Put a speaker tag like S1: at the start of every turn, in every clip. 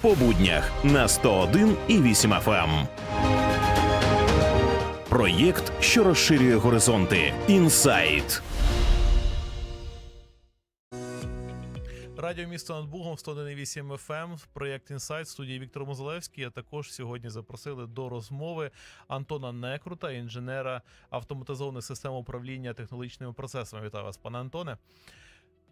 S1: по буднях на 101 і 8 FM. Проєкт, що розширює горизонти. Інсайт.
S2: Радіо місто над Бугом 101,8 FM, проєкт Інсайт, студії Віктор Мозалевський. А також сьогодні запросили до розмови Антона Некрута, інженера автоматизованих систем управління технологічними процесами. Вітаю вас, пане Антоне.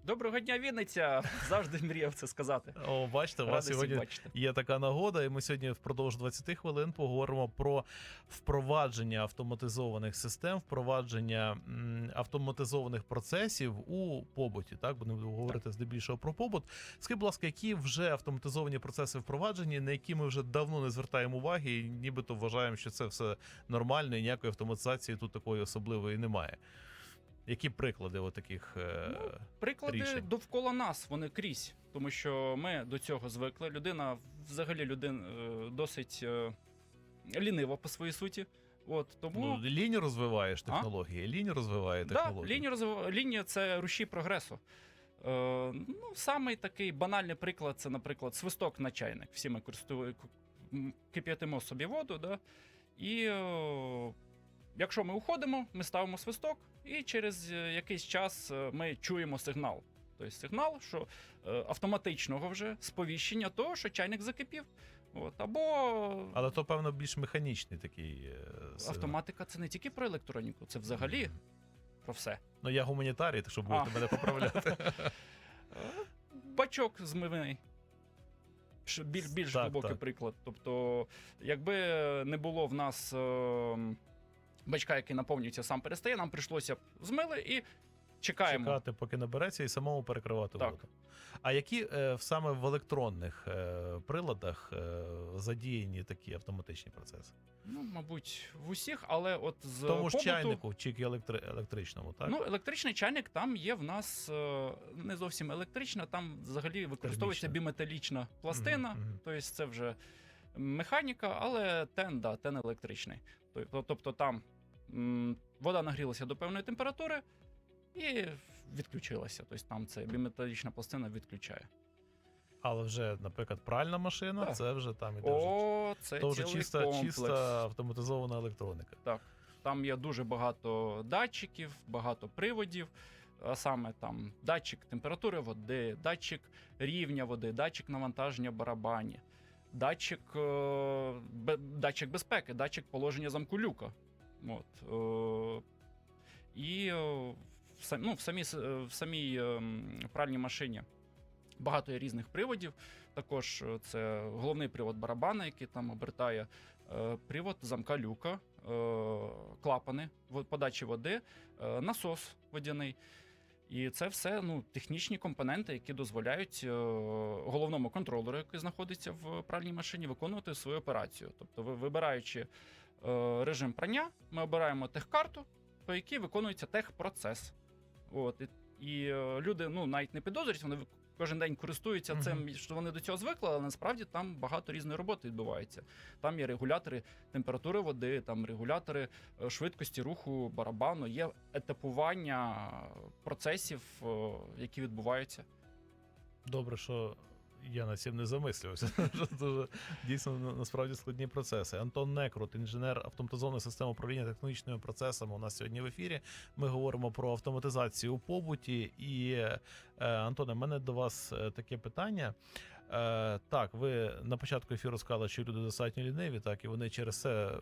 S3: Доброго дня, Вінниця! Завжди мріяв це сказати.
S2: О, бачите, у вас сьогодні
S3: бачити.
S2: є така нагода, і ми сьогодні впродовж 20 хвилин поговоримо про впровадження автоматизованих систем, впровадження автоматизованих процесів у побуті. Так будемо говорити здебільшого про побут. Скажіть, будь ласка, які вже автоматизовані процеси впроваджені, на які ми вже давно не звертаємо уваги, і нібито вважаємо, що це все нормально, і ніякої автоматизації тут такої особливої немає. Які приклади отаких е,
S3: Приклади
S2: рішень.
S3: довкола нас, вони крізь, тому що ми до цього звикли. Людина, взагалі, людина е, досить е, лінива по своїй суті. От тому
S2: ну, лінію розвиваєш
S3: А?
S2: технології, лінію розвиває
S3: да,
S2: технології.
S3: лінія, розв... лінія це рушій прогресу. Е, ну, самий такий банальний приклад це, наприклад, свисток на чайник. Всі ми користуємо, кип'ятимо собі воду, да? і е, якщо ми уходимо, ми ставимо свисток, і через е, якийсь час е, ми чуємо сигнал. Тобто сигнал, що е, автоматичного вже сповіщення того, що чайник закипів. От, або
S2: Але то, певно, більш механічний такий сигнал.
S3: автоматика це не тільки про електроніку, це взагалі про все.
S2: Ну, я гуманітарій, так що будете
S3: А.
S2: мене поправляти.
S3: Бачок змиваний. Ш- Біль, більш
S2: Так,
S3: глибокий
S2: так.
S3: приклад. Тобто, якби не було в нас е, бачка, який наповнюється, сам перестає, нам прийшлося б змили і чекаємо.
S2: Чекати, поки набереться, і самому перекривати
S3: Так.
S2: воду. А які е, саме в електронних е, приладах е, задіяні такі автоматичні процеси?
S3: Ну, мабуть, в усіх, але от з
S2: тому ж чайнику чи електри... електричному, так?
S3: Ну, електричний чайник там є в нас е, не зовсім електрична, там взагалі використовується
S2: Термічна.
S3: біметалічна пластина.
S2: Мгм, мгм.
S3: Тобто це вже механіка, але тен, да, тен електричний. Тобто, тобто там вода нагрілася до певної температури і відключилася. Тобто там це біметалічна пластина відключає.
S2: Але вже, наприклад, пральна машина,
S3: Так.
S2: це вже там іде вже.
S3: О, це
S2: То вже чиста, чиста автоматизована електроніка.
S3: Так. Там є дуже багато датчиків, багато приводів. А саме там датчик температури води, датчик рівня води, датчик навантаження барабані, датчик, е, датчик безпеки, датчик положення замку люка. От, і е, в, сам, ну, в, самій, е, в самій пральній машині багато є різних приводів. Також це головний привод барабана, який там обертає е, привод замка люка, е, клапани подачі води, е, насос водяний. І це все ну, технічні компоненти, які дозволяють е, головному контролеру, який знаходиться в пральній машині, виконувати свою операцію. Тобто, ви вибираючи режим прання, ми обираємо техкарту, по якій виконується техпроцес. От, і, і е, люди ну, навіть не підозрюють, вони кожен день користуються
S2: Мгм.
S3: цим, що вони до цього звикли, але насправді там багато різної роботи відбувається. Там є регулятори температури води, там регулятори е, швидкості руху барабану, є етапування процесів, е, які відбуваються.
S2: Добре, що я над цим не замислювався. Дуже дійсно насправді складні процеси. Антон Некрут, інженер автоматизованої системи управління технологічними процесами. У нас сьогодні в ефірі. Ми говоримо про автоматизацію у побуті. І е, Антоне, в мене до вас е, таке питання. Е, так, ви на початку ефіру сказали, що люди достатньо ліниві, так, і вони через це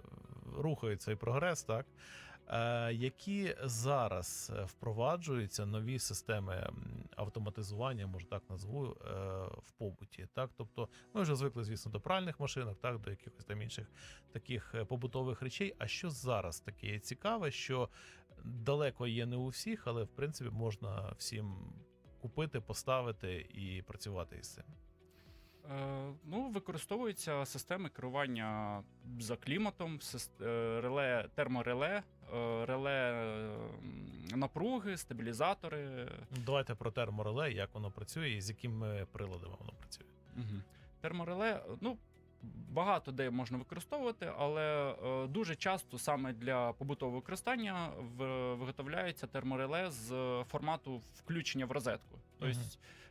S2: рухають цей прогрес, так. Е, які зараз е, впроваджуються нові системи автоматизування, може так назву, е, в побуті. Так, тобто ми вже звикли, звісно, до пральних машинок, так, до якихось там інших таких побутових речей. А що зараз таке є цікаве, що далеко є не у всіх, але в принципі можна всім купити, поставити і працювати із цим.
S3: Е, ну, використовуються системи керування за кліматом, е, реле, термореле, е, реле напруги, стабілізатори.
S2: Ну, Давайте про термореле, як воно працює і з якими приладами воно працює.
S3: Угу. Термореле, ну, Багато де можна використовувати, але дуже часто саме для побутового використання в, виготовляються термореле з формату включення в розетку. Тобто.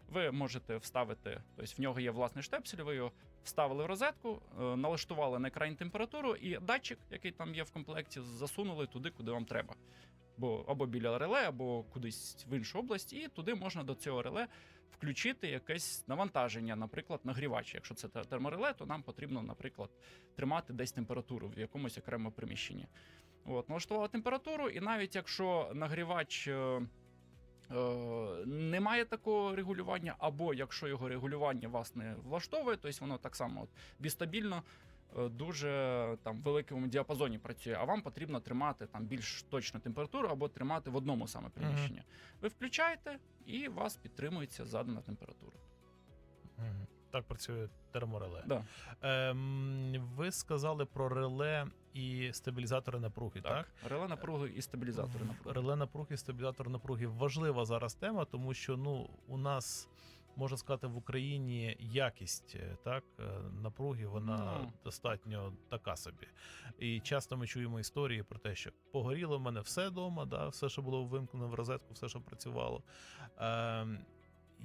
S3: Ви можете вставити, тобто в нього є власний штепсель, ви його вставили в розетку, е, налаштували на екрані температуру, і датчик, який там є в комплекті, засунули туди, куди вам треба. Бо або біля реле, або кудись в іншу область, і туди можна до цього реле включити якесь навантаження, наприклад, нагрівач. Якщо це термореле, то нам потрібно, наприклад, тримати десь температуру в якомусь окремому приміщенні. От, налаштували температуру, і навіть якщо нагрівач. Е, Немає такого регулювання, або якщо його регулювання вас не влаштовує, тобто воно так само от, бістабільно, е, дуже там великому діапазоні працює, а вам потрібно тримати там більш точну температуру або тримати в одному саме приміщенні. Ви включаєте і у вас підтримується задана температура.
S2: Так працює термореле.
S3: Да,
S2: Ем, ви сказали про реле і стабілізатори напруги, так?
S3: так. Реле напруги і стабілізатори напруги.
S2: Реле напруги, і стабілізатор напруги важлива зараз тема, тому що ну у нас можна сказати в Україні якість е, так е, напруги вона
S3: Ну.
S2: достатньо така собі. І часто ми чуємо історії про те, що погоріло в мене все вдома, да, все, що було вимкнено в розетку, все, що працювало. Ем,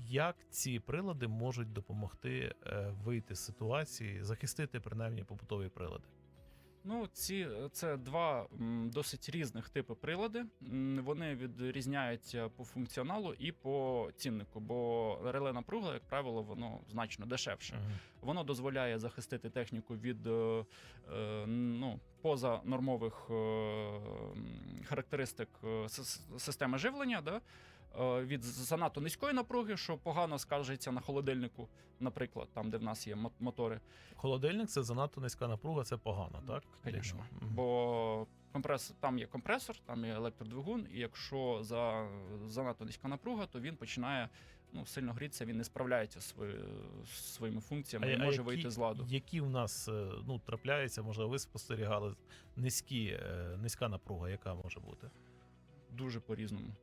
S2: як ці прилади можуть допомогти е, вийти з ситуації, захистити принаймні побутові прилади?
S3: Ну, ці це два досить різних типи прилади. Вони відрізняються по функціоналу і по ціннику, бо реле напруга, як правило, воно значно дешевше.
S2: Мгм.
S3: Воно дозволяє захистити техніку від е, е, ну, позанормових е, характеристик системи живлення, да? Е, від занадто низької напруги, що погано скажеться на холодильнику, наприклад, там, де в нас є мотори.
S2: Холодильник це занадто низька напруга, це погано, так?
S3: Звісно. Бо компрес... там є компресор, там є електродвигун, і якщо за... занадто низька напруга, то він починає ну, сильно грітися, він не справляється зі свої... своїми функціями, не може вийти з ладу.
S2: Які в нас е, ну, трапляються, можливо, ви спостерігали низькі, е, низька напруга, яка може бути?
S3: Дуже по-різному.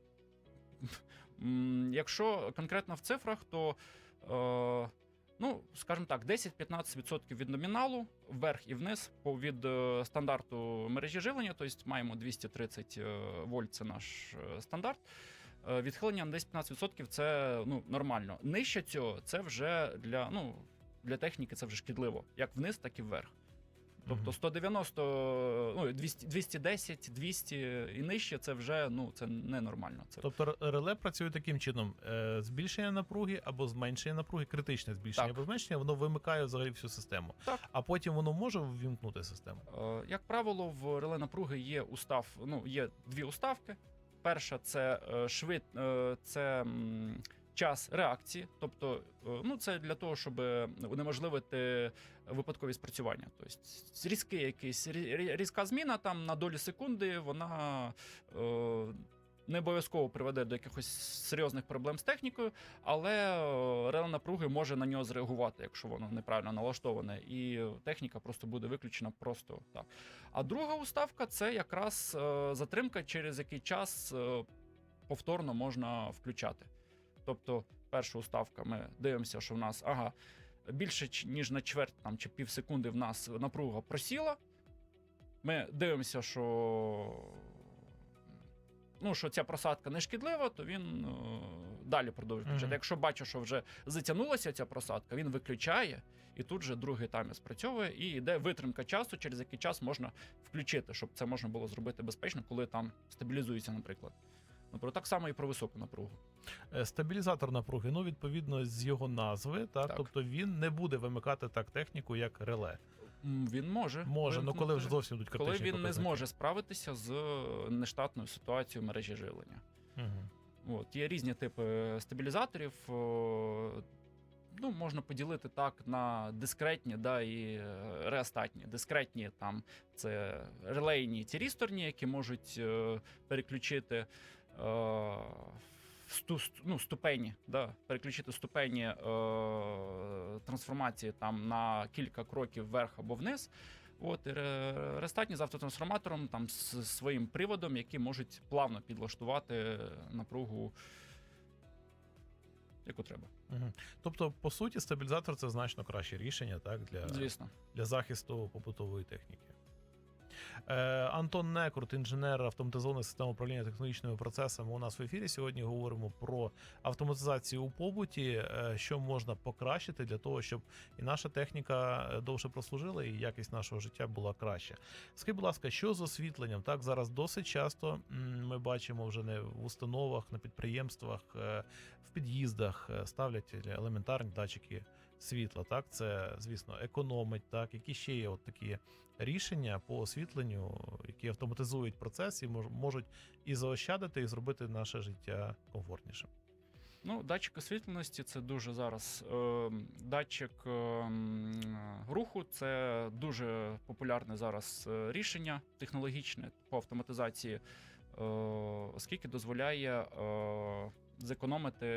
S3: Якщо конкретно в цифрах, то е, ну, скажімо так, 10-15% від номіналу вверх і вниз по від е, стандарту мережі живлення, тобто маємо 230 е, вольт, це наш стандарт. Відхилення на 10-15% це ну, нормально. Нижче цього це вже для, ну, для техніки це вже шкідливо, як вниз, так і вверх. Тобто 190, ну 200, 210, 200 і нижче це вже ну це ненормально. Це
S2: Тобто реле працює таким чином: е, збільшення напруги або зменшення напруги, критичне збільшення
S3: Так.
S2: або зменшення, воно вимикає взагалі всю систему.
S3: Так.
S2: А потім воно може ввімкнути систему.
S3: Е, Як правило, в реле напруги є устав. Ну є дві уставки. Перша це е, швид, це час реакції, тобто, е, ну це для того, щоб унеможливити випадкові спрацювання. Тобто різкий якийсь рі- рі- різка зміна там на долю секунди, вона. Е, не обов'язково приведе до якихось серйозних проблем з технікою, але е, реле напруги може на нього зреагувати, якщо воно неправильно налаштоване, і техніка просто буде виключена просто так. А друга уставка це якраз е, затримка, через який час е, повторно можна включати. Тобто, перша уставка, ми дивимося, що в нас ага, більше ніж на чверть там, чи пів секунди в нас напруга просіла. Ми дивимося, що, ну, що ця просадка не шкідлива, то він е, далі продовжує включати.
S2: Мгм.
S3: Якщо бачить, що вже затягнулася ця просадка, він виключає, і тут же другий таймер спрацьовує, і йде витримка часу, через який час можна включити, щоб це можна було зробити безпечно, коли там стабілізується, наприклад. Наприклад, так само і про високу напругу.
S2: Е, Стабілізатор напруги, ну відповідно з його назви, так,
S3: Так.
S2: тобто він не буде вимикати так техніку, як реле.
S3: Він може.
S2: Може, ну коли вже зовсім
S3: коли
S2: критичні
S3: він не зможе справитися з нештатною ситуацією мережі живлення.
S2: Мгм.
S3: От, є різні типи стабілізаторів. Ну, можна поділити так на дискретні да, і е, реостатні. Дискретні там це релейні тірісторні, які можуть е, переключити е, сту, ну, ступені, да, переключити ступені е, трансформації там на кілька кроків вверх або вниз. От і рестатні з автотрансформатором, там з своїм приводом, які можуть плавно підлаштувати напругу, яку треба.
S2: Мгм. Тобто, по суті, стабілізатор це значно краще рішення, так, для,
S3: Звісно.
S2: для захисту побутової техніки. Е, Антон Некрут, інженер автоматизованих систем управління технологічними процесами. У нас в ефірі сьогодні говоримо про автоматизацію у побуті, е, що можна покращити для того, щоб і наша техніка е, довше прослужила, і якість нашого життя була краща. Скажіть, будь ласка, що з освітленням? Так зараз досить часто ми бачимо вже не в установах, на підприємствах, в під'їздах ставлять елементарні датчики світла. Так, це звісно економить. Так, які ще є от такі рішення по освітленню, які автоматизують процес і мож- можуть і заощадити, і зробити наше життя комфортнішим.
S3: Ну, датчик освітленості це дуже зараз. Е, датчик е, руху це дуже популярне зараз е, рішення технологічне по автоматизації, е, оскільки дозволяє е, зекономити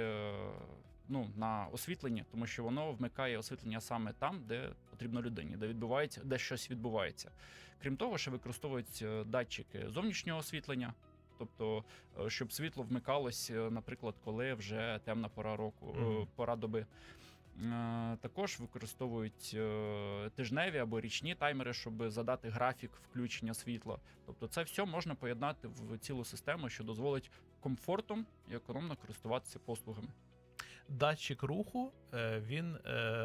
S3: ну, на освітленні, тому що воно вмикає освітлення саме там, де потрібно людині, де відбувається, де щось відбувається. Крім того, ще використовують е, датчики зовнішнього освітлення. Тобто, е, щоб світло вмикалось, е, наприклад, коли вже темна пора року, е,
S2: Мгм.
S3: пора доби. Також використовують тижневі або річні таймери, щоб задати графік включення світла. Тобто, це все можна поєднати в цілу систему, що дозволить комфортом і економно користуватися послугами.
S2: Датчик руху е, він е,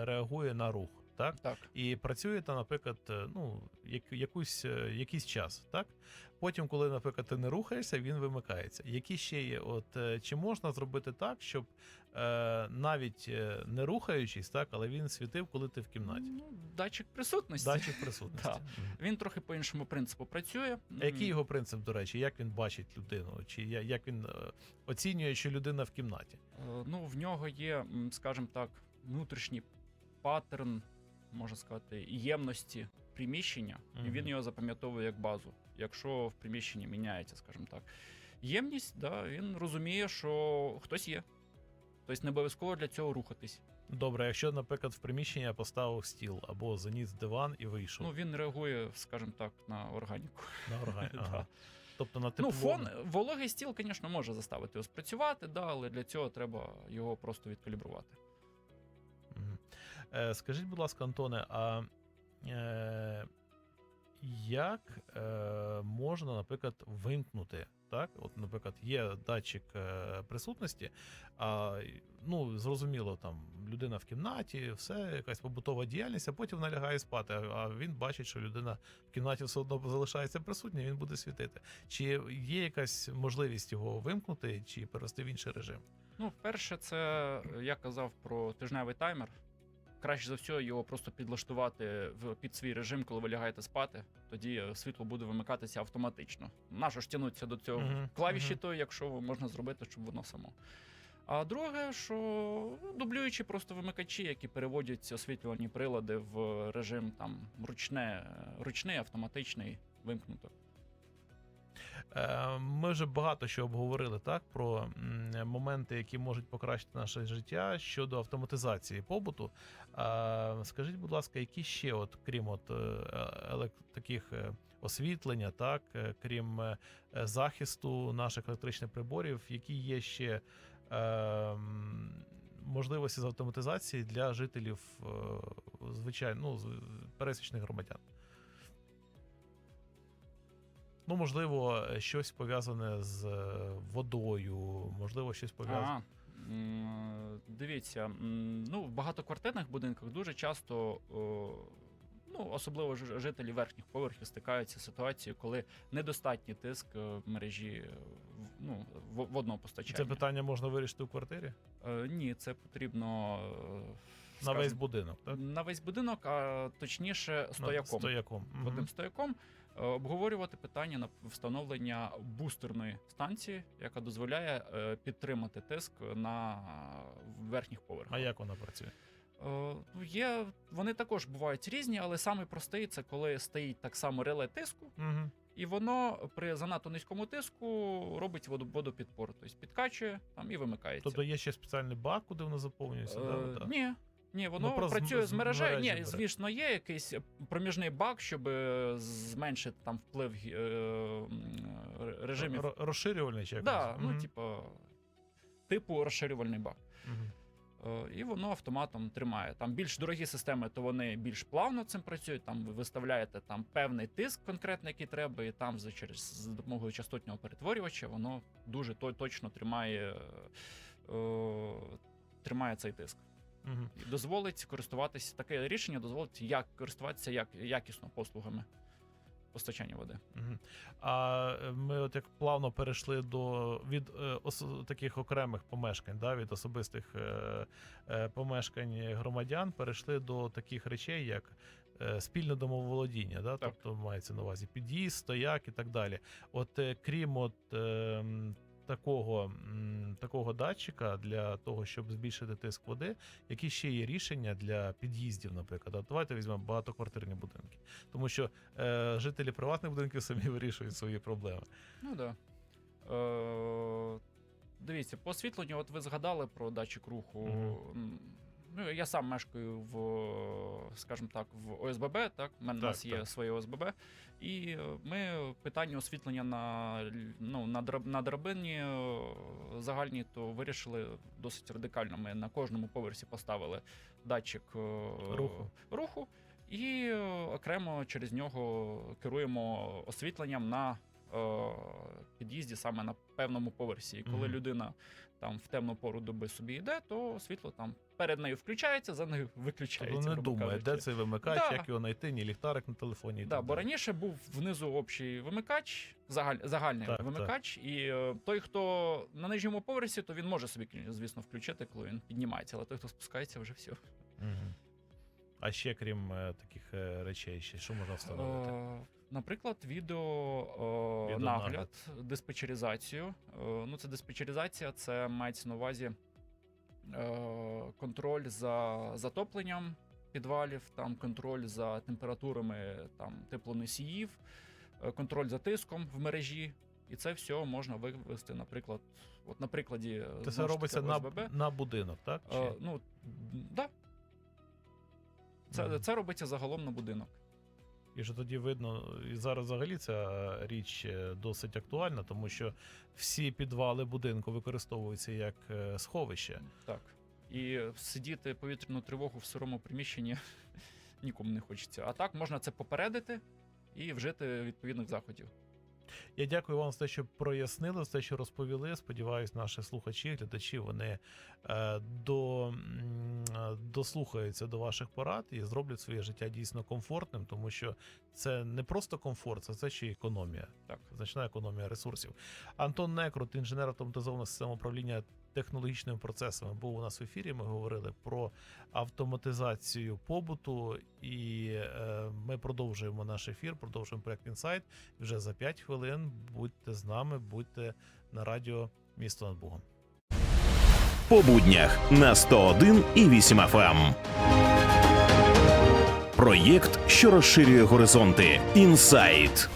S2: реагує на рух. Так,
S3: Так,
S2: і працює там, наприклад, е, ну як, якусь, е, якийсь час, так. Потім, коли, наприклад, ти не рухаєшся, він вимикається. Які ще є? От е, чи можна зробити так, щоб навіть не рухаючись, так, але він світив, коли ти в кімнаті?
S3: ну, датчик присутності.
S2: Датчик присутності. Мгм.
S3: Він трохи по іншому принципу працює.
S2: А Який його принцип, до речі, як він бачить людину? Чи як він оцінює, що людина в кімнаті?
S3: Ну, в нього є, скажімо так, внутрішній паттерн, можна сказати, ємності приміщення, і він його запам'ятовує як базу, якщо в приміщенні міняється, скажімо так. Ємність, да, він розуміє, що хтось є. Тобто не обов'язково для цього рухатись.
S2: Добре, якщо, наприклад, в приміщення поставив стіл або заніс диван і вийшов
S3: Ну, він реагує, скажімо так, на органіку.
S2: на орган.
S3: да.
S2: Ага. Тобто на тепло.
S3: Ну, фон, вологий стіл, звісно, може заставити його спрацювати, да, але для цього треба його просто відкалібрувати.
S2: Е, скажіть, будь ласка, Антоне, а е, як е, можна, наприклад, вимкнути? Так, от, наприклад, є датчик е, присутності, а ну зрозуміло, там людина в кімнаті, все, якась побутова діяльність, а потім вона лягає спати. А він бачить, що людина в кімнаті все одно залишається присутня, він буде світити. Чи є якась можливість його вимкнути, чи перевести в інший режим?
S3: Ну, перше, це я казав про тижневий таймер. Краще за все його просто підлаштувати в під свій режим, коли ви лягаєте спати. Тоді е, світло буде вимикатися автоматично. Нащо ж тягнутися до цього
S2: Мгм,
S3: клавіші,
S2: мгм.
S3: то якщо можна зробити, щоб воно само. А друге, що ну, дублюючі просто вимикачі, які переводять освітлювані прилади в режим там ручне, ручний, автоматичний, вимкнуто.
S2: Е, Ми вже багато що обговорили так про моменти, які можуть покращити наше життя щодо автоматизації побуту. Е, Скажіть, будь ласка, які ще, от крім от е, таких освітлення, так крім захисту наших електричних приборів, які є ще можливості з автоматизації для жителів звичайно, ну, пересічних громадян? Ну, можливо, щось пов'язане з е, водою, можливо, щось пов'язане.
S3: Дивіться, ну, в багатоквартирних будинках дуже часто, ну, особливо жителі верхніх поверхів, стикаються з ситуацією, коли недостатній тиск е, в мережі е, ну, водного постачання.
S2: Це питання можна вирішити у квартирі?
S3: Ні, це потрібно
S2: На весь будинок, так?
S3: на весь будинок, а точніше стояком.
S2: Стояком.
S3: Одним стояком обговорювати питання на встановлення бустерної станції, яка дозволяє е, підтримати тиск на е, верхніх поверхах.
S2: А як вона працює?
S3: Е, ну, Є вони також бувають різні, але самий простий це коли стоїть так само реле тиску,
S2: Угу.
S3: і воно при занадто низькому тиску робить воду- водопідпор, тобто підкачує там і вимикається.
S2: Тобто є ще спеціальний бак, куди воно заповнюється?
S3: Е,
S2: вода?
S3: Ні. Ні, воно
S2: Ну,
S3: працює з
S2: з
S3: мережею. Ні, звісно, є якийсь проміжний бак, щоб е, зменшити там вплив е, режимів.
S2: Р- Розширювальний чи як?
S3: Да,
S2: це?
S3: ну, типу, типу розширювальний бак.
S2: Мгм.
S3: Е, І воно автоматом тримає. Там більш дорогі системи, то вони більш плавно цим працюють. Там ви виставляєте там певний тиск конкретний, який треба, і там за через з допомогою частотного перетворювача воно дуже точно тримає, е, тримає цей тиск. І дозволить користуватися таке рішення, дозволить як користуватися як якісно послугами постачання води.
S2: Мгм. А е, ми от як плавно перейшли до від е, ос, таких окремих помешкань, да, від особистих е, е, помешкань громадян, перейшли до таких речей, як е, спільне домоволодіння, да,
S3: Так.
S2: тобто мається на увазі під'їзд, стояк і так далі. От е, крім от е, такого, такого датчика для того, щоб збільшити тиск води, які ще є рішення для під'їздів, наприклад. Давайте візьмемо багатоквартирні будинки, тому що е, жителі приватних будинків самі вирішують свої проблеми.
S3: Ну так. Да. Е, дивіться, по освітленню, от ви згадали про датчик руху.
S2: Мгм.
S3: Ну, я сам мешкаю в, скажімо так, в ОСББ, так? У мене
S2: Так,
S3: нас є
S2: так.
S3: своє ОСББ. І е, ми питання освітлення на, ну, на, драб, на драбині е, загальні, то вирішили досить радикально. Ми на кожному поверсі поставили датчик е,
S2: Руху.
S3: руху і окремо через нього керуємо освітленням на під'їзді саме на певному поверсі. І коли
S2: Мгм.
S3: людина там в темну пору доби собі йде, то світло там перед нею включається, за нею виключається.
S2: Тобто не думає,
S3: кажучи.
S2: де цей вимикач,
S3: Да.
S2: як його знайти, ні ліхтарик на телефоні. І
S3: Да,
S2: так
S3: бо раніше був внизу общий вимикач, загаль, загальний
S2: Так,
S3: вимикач, і е, той, хто на нижньому поверсі, то він може собі, звісно, включити, коли він піднімається, але той, хто спускається, вже все.
S2: Мгм. А ще крім е, таких е, речей, ще що можна встановити?
S3: Наприклад, відео, е,
S2: Відеонагляд.
S3: нагляд, диспетчеризацію. Е, Ну, це диспетчеризація, це мається на увазі е, контроль за затопленням підвалів, там контроль за температурами там, теплоносіїв, контроль за тиском в мережі. І це все можна вивести, наприклад, от на прикладі
S2: Це все робиться
S3: таки
S2: на,
S3: ОСББ.
S2: на будинок, так? Чи?
S3: Е, ну, да. Це,
S2: Мгм.
S3: це робиться загалом на будинок.
S2: І що тоді видно, і зараз взагалі ця річ е, досить актуальна, тому що всі підвали будинку використовуються як е, сховище.
S3: Так. І сидіти повітряну тривогу в сирому приміщенні нікому не хочеться. А так можна це попередити і вжити відповідних заходів.
S2: Я дякую вам за те, що прояснили, за те, що розповіли. Сподіваюсь, наші слухачі, глядачі вони е, до, дослухаються до ваших порад і зроблять своє життя дійсно комфортним, тому що це не просто комфорт, це, це ще й економія.
S3: Так.
S2: Значна економія ресурсів. Антон Некрут, інженер автоматизованого системи управління технологічними процесами, був у нас в ефірі. Ми говорили про автоматизацію побуту, і е, ми продовжуємо наш ефір, продовжуємо проект інсайт. Вже за 5 хвилин будьте з нами, будьте на радіо місто над Богом.
S1: По буднях на 101 і 8 FM. Проєкт, що розширює горизонти. Інсайт.